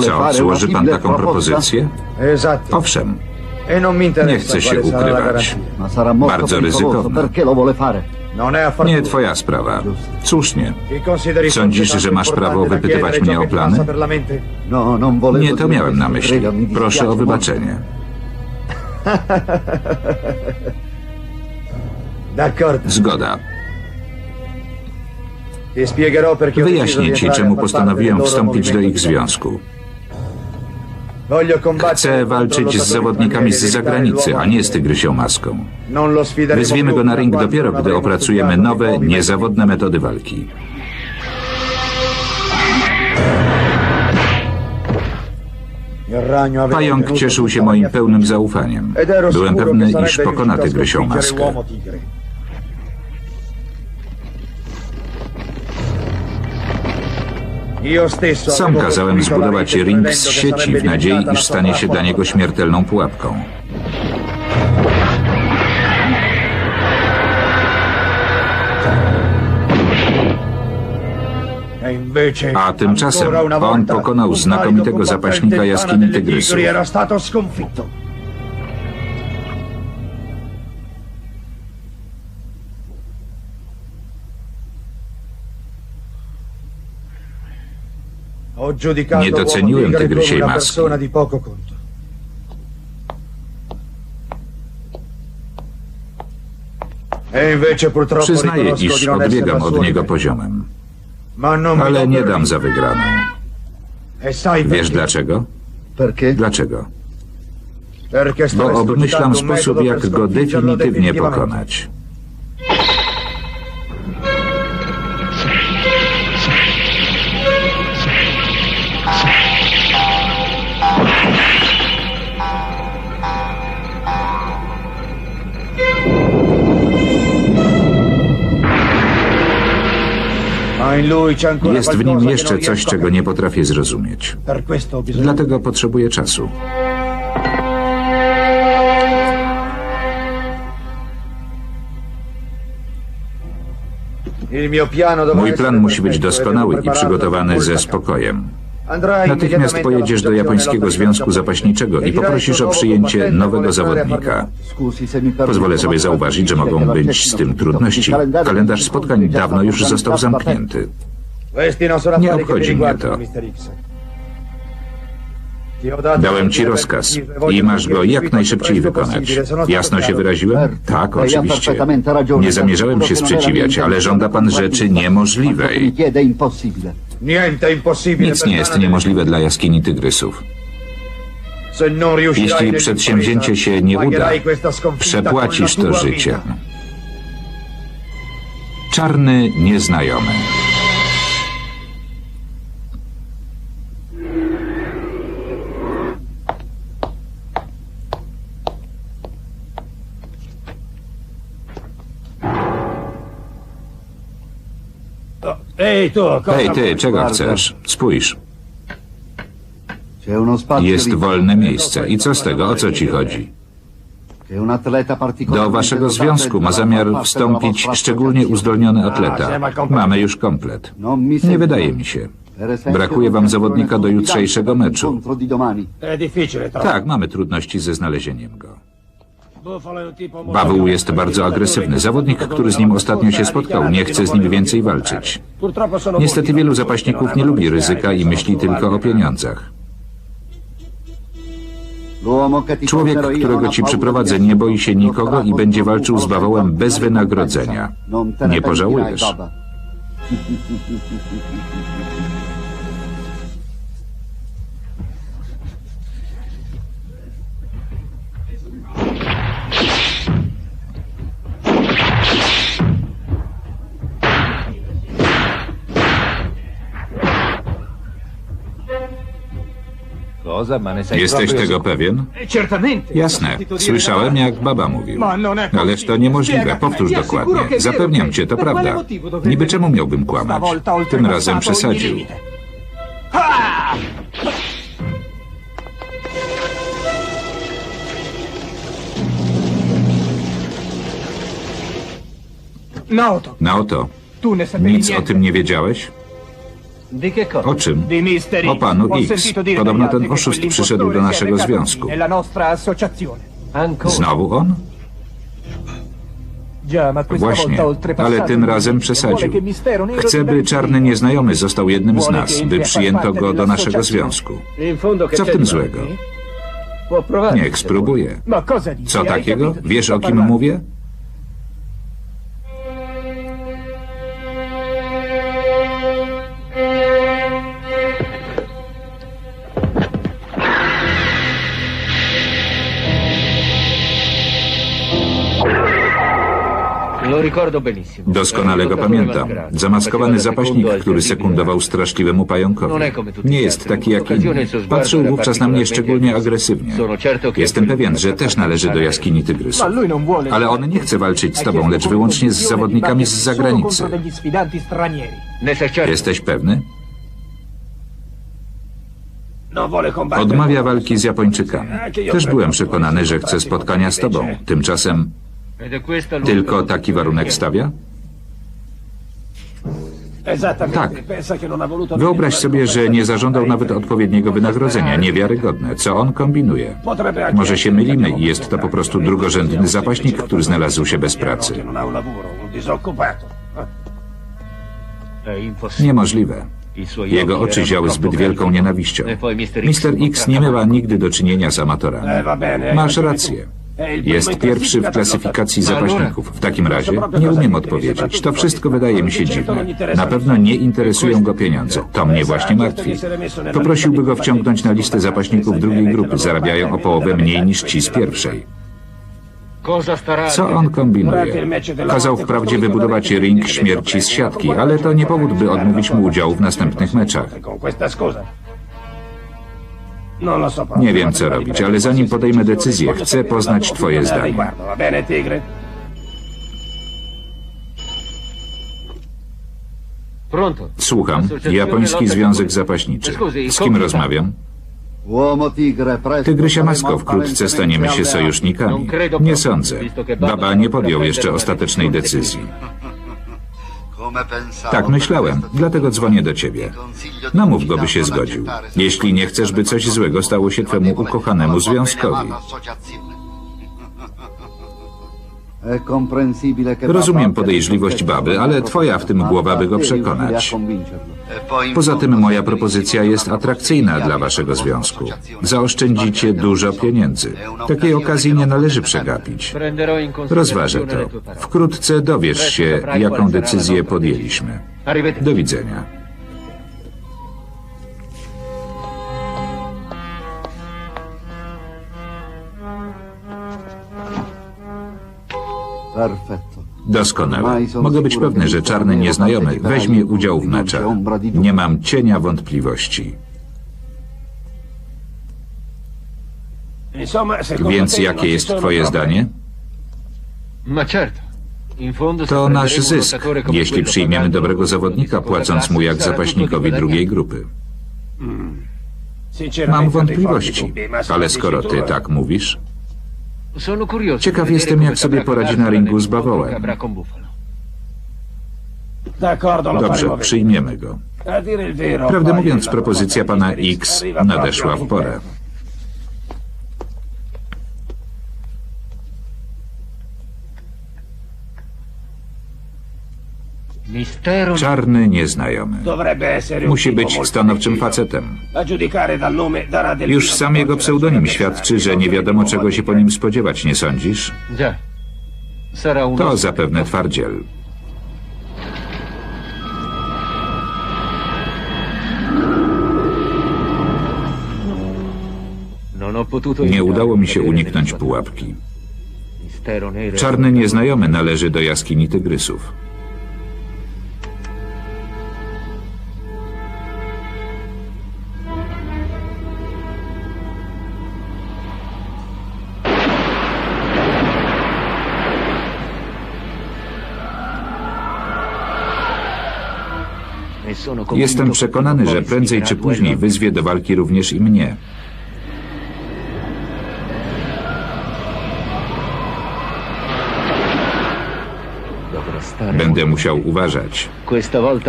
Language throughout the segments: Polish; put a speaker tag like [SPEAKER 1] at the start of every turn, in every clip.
[SPEAKER 1] Co, złoży pan taką propozycję?
[SPEAKER 2] Esatto.
[SPEAKER 1] Owszem,
[SPEAKER 2] E interessa
[SPEAKER 1] nie chcę się ukrywać. Bardzo ryzykowne.
[SPEAKER 2] È affar
[SPEAKER 1] Nie twoja sprawa. Słusznie. Sądzisz, że masz prawo wypytywać mnie o plany?
[SPEAKER 3] No,
[SPEAKER 1] Nie to miałem na myśli. Proszę o wybaczenie. Zgoda. Wyjaśnię ci, czemu postanowiłem wstąpić do ich związku.
[SPEAKER 2] Contro
[SPEAKER 1] walczyć z zawodnikami z zagranicy, a nie z tygrysią maską.
[SPEAKER 2] Più,
[SPEAKER 1] go na ring dopiero, gdy opracujemy nowe, niezawodne metody walki. Pająk cieszył się moim pełnym zaufaniem. Byłem pewny, iż pokona tygrysią maskę. Sam kazałem zbudować ring z sieci w nadziei, iż stanie się dla niego śmiertelną pułapką. A tymczasem on pokonał znakomitego zapaśnika jaskini
[SPEAKER 2] pana
[SPEAKER 1] Nie doceniłem
[SPEAKER 2] come
[SPEAKER 1] tygrysiej
[SPEAKER 2] una
[SPEAKER 1] maski.
[SPEAKER 2] E
[SPEAKER 1] Przyznaję, iż odbiegam od niego poziomem. Ale nie dam za wygraną.
[SPEAKER 2] E
[SPEAKER 1] Wiesz dlaczego? Dlaczego? Bo obmyślam sposób, jak go definitywnie pokonać. Jest w nim jeszcze coś, czego nie potrafię zrozumieć. Dlatego potrzebuję czasu. Mój plan musi być doskonały i przygotowany ze spokojem. Natychmiast pojedziesz do japońskiego związku zapaśniczego i poprosisz o przyjęcie nowego zawodnika. Pozwolę sobie zauważyć, że mogą być z tym trudności. Kalendarz spotkań dawno już został zamknięty. Nie obchodzi mnie to. Dałem ci rozkaz i masz go jak najszybciej wykonać. Jasno się wyraziłem? Tak, oczywiście. Nie zamierzałem się sprzeciwiać, ale żąda pan rzeczy niemożliwej. Nic nie jest niemożliwe dla jaskini tygrysów. Jeśli przedsięwzięcie się nie uda, przepłacisz to
[SPEAKER 2] tua
[SPEAKER 1] życie.
[SPEAKER 2] vita.
[SPEAKER 1] Czarny nieznajomy.
[SPEAKER 2] Ehi tu,
[SPEAKER 1] Hej ty, czego
[SPEAKER 3] Bardzo.
[SPEAKER 1] chcesz? Spójrz, jest wolne miejsce. I co z tego? O co ci chodzi? Do waszego związku ma zamiar wstąpić szczególnie uzdolniony atleta. Mamy już komplet.
[SPEAKER 3] Mi
[SPEAKER 1] Nie wydaje mi się. Brakuje wam zawodnika do jutrzejszego meczu.
[SPEAKER 2] troppo.
[SPEAKER 1] Tak, mamy trudności ze znalezieniem go. Bawoł jest bardzo agresywny. Zawodnik, który z nim ostatnio się spotkał, nie chce z nim więcej walczyć. Niestety wielu zapaśników nie lubi ryzyka i myśli tylko o pieniądzach. Człowiek, którego ci przyprowadzę, nie boi się nikogo i będzie walczył z bawołem bez wynagrodzenia. Nie pożałujesz. Jesteś tego pewien? Jasne. Słyszałem, jak baba mówił.
[SPEAKER 2] È
[SPEAKER 1] Ależ to niemożliwe. Powtórz dokładnie. Zapewniam cię, to prawda. Niby czemu miałbym kłamać? Tym razem przesadził.
[SPEAKER 2] ne sapevi
[SPEAKER 1] nic o tym nie wiedziałeś? O czym? O panu X. Podobno ten oszust przyszedł do naszego związku. Znowu on? Właśnie, ale tym razem przesadził. Chce, by czarny nieznajomy został jednym z nas, by przyjęto go do naszego związku.
[SPEAKER 4] Che
[SPEAKER 1] Co w tym złego?
[SPEAKER 4] provare.
[SPEAKER 1] Niech spróbuje. Co takiego? Wiesz o kim mówię? Doskonale go pamiętam. Zamaskowany zapaśnik, który sekundował straszliwemu pająkowi. Nie jest taki jak inni. Patrzył wówczas na mnie szczególnie agresywnie. Jestem pewien, że też należy do jaskini
[SPEAKER 2] vuole...
[SPEAKER 1] Ale on nie chce walczyć z tobą, lecz wyłącznie z zawodnikami z zagranicy. Jesteś pewny?
[SPEAKER 2] Combattere.
[SPEAKER 1] Odmawia walki z Japończykami. Też byłem przekonany, że chce spotkania z tobą. Tymczasem Tylko taki warunek stawia? Tak. Wyobraź sobie, że nie zażądał nawet odpowiedniego wynagrodzenia. Niewiarygodne. Co on kombinuje? Może się mylimy i jest to po prostu drugorzędny zapaśnik, który znalazł się bez pracy. Niemożliwe. Jego oczy ziały zbyt wielką nienawiścią. Mister X nie miała nigdy do czynienia z amatorami. Masz rację. Jest pierwszy w klasyfikacji zapaśników. W takim razie nie umiem odpowiedzieć. To wszystko wydaje mi się dziwne. Na pewno nie interesują go pieniądze. To mnie właśnie martwi. Poprosiłby go wciągnąć na listę zapaśników drugiej grupy. Zarabiają o połowę mniej niż ci z pierwszej. Co on kombinuje? Kazał wprawdzie wybudować ring śmierci z siatki, ale to nie powód, by odmówić mu udziału w następnych meczach. Nie wiem, co robić, ale zanim podejmę decyzję, chcę poznać twoje zdanie. Słucham. Japoński Związek Zapaśniczy. Z kim rozmawiam? Tygrysia Masko, wkrótce staniemy się sojusznikami. Nie sądzę. Baba nie podjął jeszcze ostatecznej decyzji. Tak myślałem, dlatego dzwonię do ciebie. Namów go, by się zgodził. Jeśli nie chcesz, by coś złego stało się twemu ukochanemu związkowi.
[SPEAKER 3] Che
[SPEAKER 1] Rozumiem podejrzliwość baby, ale twoja w tym głowa, by go przekonać. Poza tym moja propozycja jest atrakcyjna dla waszego związku. Zaoszczędzicie dużo pieniędzy. Takiej okazji nie należy przegapić. Rozważę to. Wkrótce dowiesz się, jaką decyzję podjęliśmy. Do widzenia. Doskonale. Mogę być pewny, że czarny nieznajomy weźmie udział w meczach. Nie mam cienia wątpliwości. Więc jakie jest twoje zdanie?
[SPEAKER 4] Se
[SPEAKER 1] To nasz zysk, jeśli przyjmiemy dobrego zawodnika, płacąc mu jak zapaśnikowi drugiej grupy.
[SPEAKER 2] Sinceramente,
[SPEAKER 1] Mam wątpliwości, ale skoro ty tak mówisz, Ciekaw jestem, jak sobie poradzi na ringu z bawołem. dobrze, przyjmiemy go. Prawdę mówiąc, propozycja pana X nadeszła w porę. Czarny nieznajomy. Musi być stanowczym facetem. Już sam jego pseudonim świadczy, że nie wiadomo czego się po nim spodziewać, nie sądzisz? To zapewne twardziel.
[SPEAKER 4] Ho potuto
[SPEAKER 1] Nie udało mi się
[SPEAKER 4] di
[SPEAKER 1] uniknąć pułapki. Czarny nieznajomy należy do jaskini tygrysów. Jestem przekonany, że prędzej czy później wyzwie do walki również i mnie. Będę musiał uważać.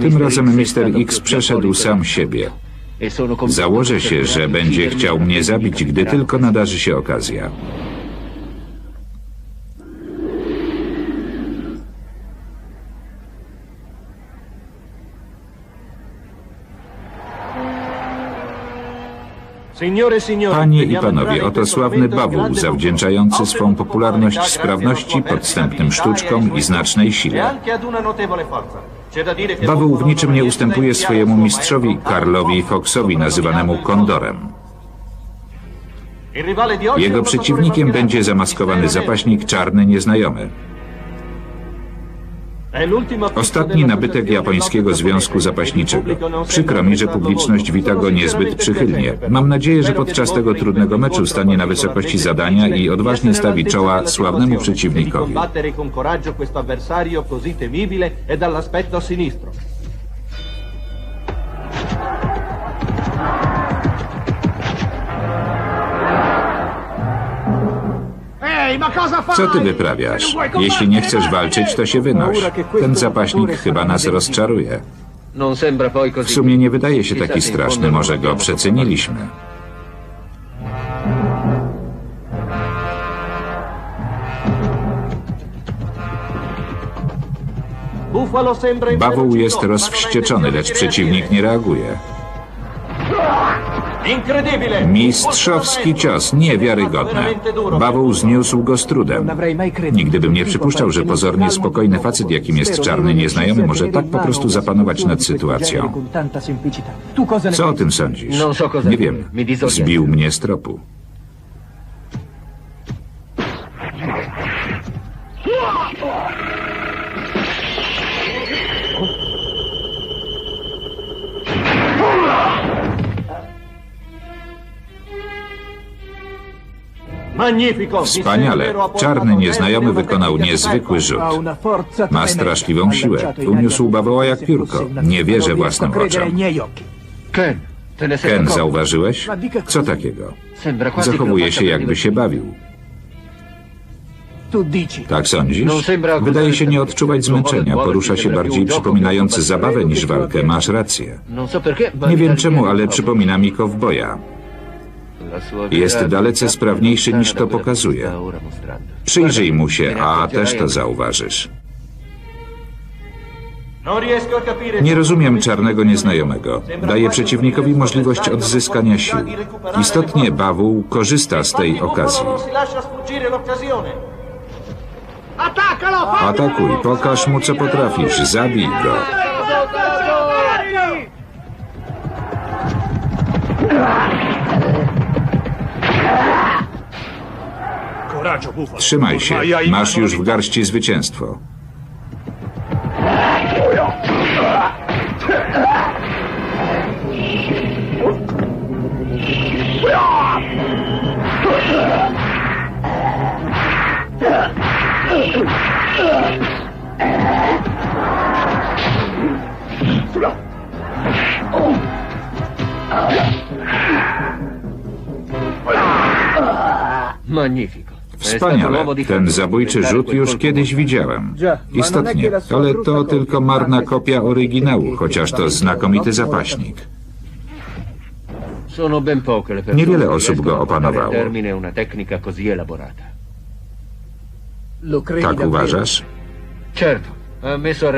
[SPEAKER 1] Tym razem
[SPEAKER 4] stato
[SPEAKER 1] X przeszedł sam siebie. Założę się, że będzie chciał mnie zabić, gdy tylko nadarzy się okazja. Panie i panowie, oto sławny bawu, zawdzięczający swą popularność sprawności, podstępnym sztuczkom i znacznej sile. Bawu w niczym nie ustępuje swojemu mistrzowi Karlowi Foxowi, nazywanemu Kondorem. Jego przeciwnikiem będzie zamaskowany zapaśnik czarny nieznajomy. Ostatni nabytek japońskiego Związku Zapaśniczego. Przykro mi, że publiczność wita go niezbyt przychylnie. Mam nadzieję, że podczas tego trudnego meczu stanie na wysokości zadania i odważnie stawi czoła sławnemu przeciwnikowi. Co ty wyprawiasz? Jeśli nie chcesz walczyć, to się wynoś. Ten zapaśnik chyba nas rozczaruje. W sumie nie wydaje się taki straszny, może go przeceniliśmy. Bawoł jest rozwścieczony, lecz przeciwnik nie reaguje. Mistrzowski cios, niewiarygodne. Bawoł zniósł go z trudem. Nigdy bym nie przypuszczał, że pozornie spokojny facet, jakim jest czarny nieznajomy, może tak po prostu zapanować nad sytuacją. Co o tym sądzisz? Nie wiem. Zbił mnie z tropu. Wspaniale. Czarny nieznajomy wykonał niezwykły rzut. Ma straszliwą siłę. Uniósł bawoła jak piórko. Nie wierzę własnym oczom.
[SPEAKER 4] Ken,
[SPEAKER 1] zauważyłeś? Co takiego? Zachowuje się, jakby się bawił. Tak sądzisz? Wydaje się nie odczuwać zmęczenia. Porusza się bardziej przypominający zabawę niż walkę. Masz rację.
[SPEAKER 4] Ma
[SPEAKER 1] Nie wiem czemu, ale przypomina mi kowboja. Jest dalece sprawniejszy niż to pokazuje. Przyjrzyj mu się, a też to zauważysz. Nie rozumiem czarnego nieznajomego. Daje przeciwnikowi możliwość odzyskania sił. Istotnie Bawół korzysta z tej okazji. Atakuj, pokaż mu co potrafisz, zabij go. Trzymaj się, masz już w garści zwycięstwo.
[SPEAKER 4] Magnifico.
[SPEAKER 1] Wspaniale. Ten zabójczy rzut już kiedyś widziałem. Istotnie, ale to tylko marna kopia oryginału, chociaż to znakomity zapaśnik.
[SPEAKER 4] Le persone
[SPEAKER 1] Niewiele osób go opanowało. Tak uważasz?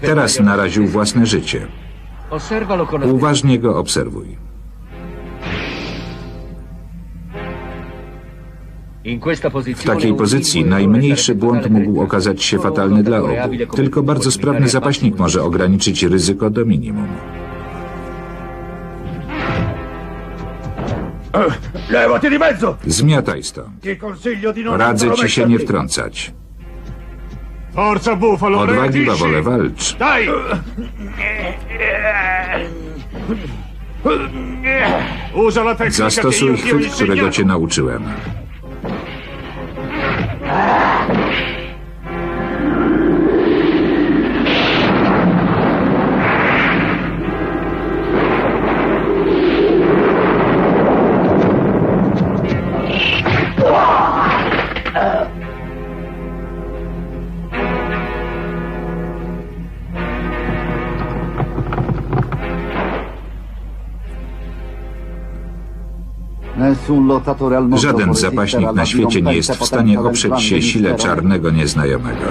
[SPEAKER 1] Teraz naraził własne życie. Uważnie go obserwuj. W takiej pozycji najmniejszy błąd mógł okazać się fatalny dla obu. Tylko bardzo sprawny zapaśnik może ograniczyć ryzyko do minimum. Zmiataj stąd. Radzę ci się nie wtrącać. Odwagi bawole, walcz. Zastosuj chwyt, którego cię nauczyłem. Żaden zapaśnik na świecie nie jest w stanie oprzeć się sile czarnego nieznajomego.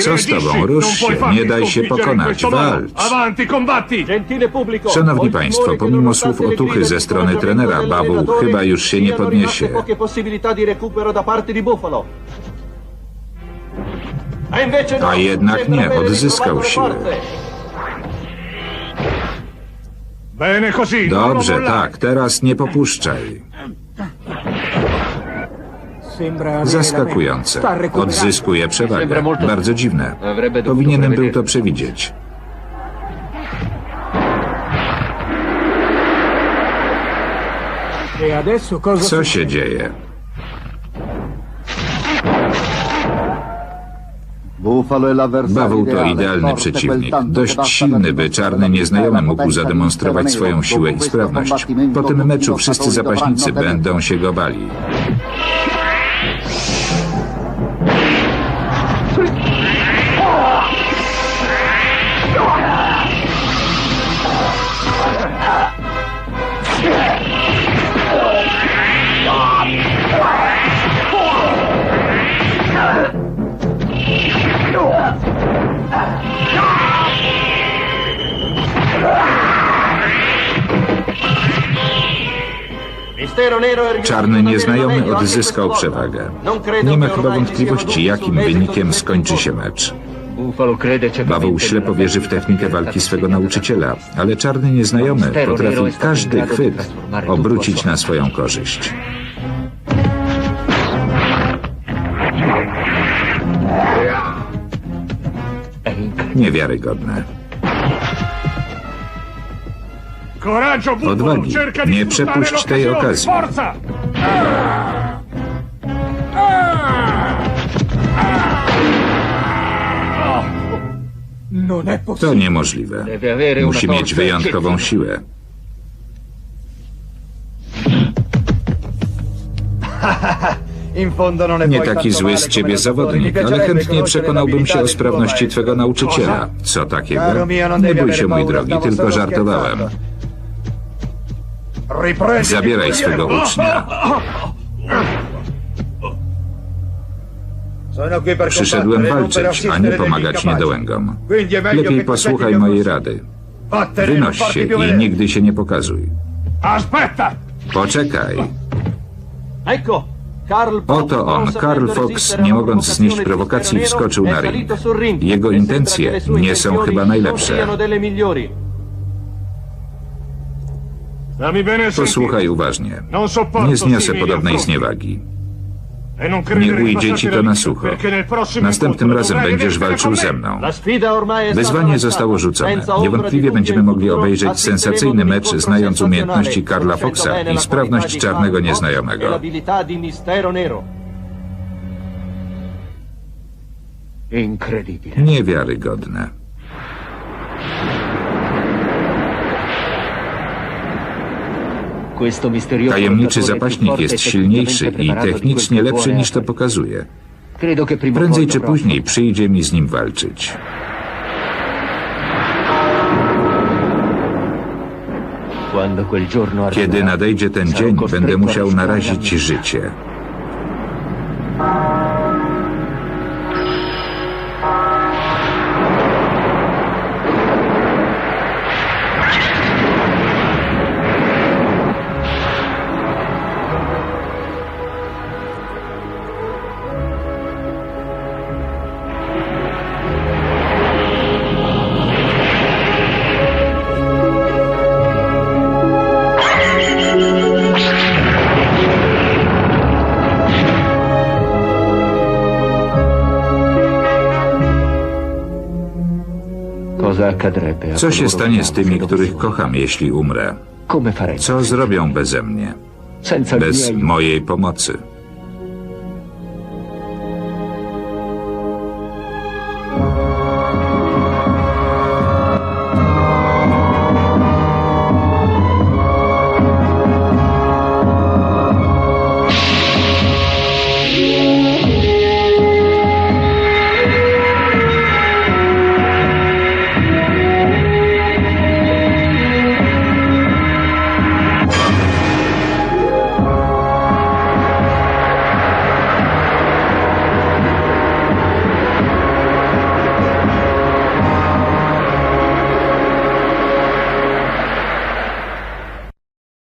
[SPEAKER 1] Co z tobą? Rusz się, nie daj się pokonać, walcz. Szanowni Państwo, pomimo słów otuchy ze strony trenera,
[SPEAKER 5] dell'allenatore,
[SPEAKER 1] chyba już się nie podniesie.
[SPEAKER 5] A no,
[SPEAKER 1] A jednak nie, odzyskał siłę. Dobrze, tak, teraz nie popuszczaj. Zaskakujące. Odzyskuje przewagę. Bardzo dziwne.
[SPEAKER 4] Dovuto
[SPEAKER 1] Powinienem był to przewidzieć.
[SPEAKER 6] E
[SPEAKER 1] Co się dzieje? Bawu to idealny przeciwnik. Dość silny, by czarny nieznajomy mógł zademonstrować swoją siłę i sprawność. Po tym meczu wszyscy zapaśnicy będą się go bali. Czarny nieznajomy odzyskał przewagę. Nie ma chyba wątpliwości, jakim wynikiem skończy się mecz. Bawoł ślepo wierzy w technikę walki swego nauczyciela, ale czarny nieznajomy potrafi każdy chwyt obrócić na swoją korzyść. Niewiarygodne. Odwagi. Nie przepuść tej okazji.
[SPEAKER 6] È
[SPEAKER 1] To niemożliwe. Musi mieć wyjątkową siłę. Nie taki zły z ciebie zawodnik, ale chętnie przekonałbym się o sprawności twego nauczyciela. Co takiego? Nie bój się, mój drogi, tylko żartowałem. Zabieraj swego ucznia. Przyszedłem walczyć, a nie pomagać niedołęgom. Lepiej posłuchaj mojej rady. Wynoś się i nigdy się nie pokazuj. Poczekaj. Oto on, Karl Fox, nie mogąc znieść prowokacji, wskoczył na ring. Jego intencje nie są chyba najlepsze. Posłuchaj uważnie. Nie zniosę podobnej zniewagi.
[SPEAKER 2] E
[SPEAKER 1] Nie ujdzie ci to na sucho. Następnym razem będziesz walczył ze mną. Wyzwanie zostało rzucone. Niewątpliwie będziemy mogli obejrzeć sensacyjny mecz, znając umiejętności Karla Foxa i sprawność czarnego nieznajomego.
[SPEAKER 4] Incredibile.
[SPEAKER 1] Niewiarygodne. Tajemniczy zapaśnik jest silniejszy i technicznie lepszy niż to pokazuje. Prędzej czy później przyjdzie mi z nim walczyć. Kiedy nadejdzie ten dzień, będę musiał narazić życie. Co się stanie z tymi, których kocham, jeśli umrę? Co zrobią beze mnie? Bez mojej pomocy.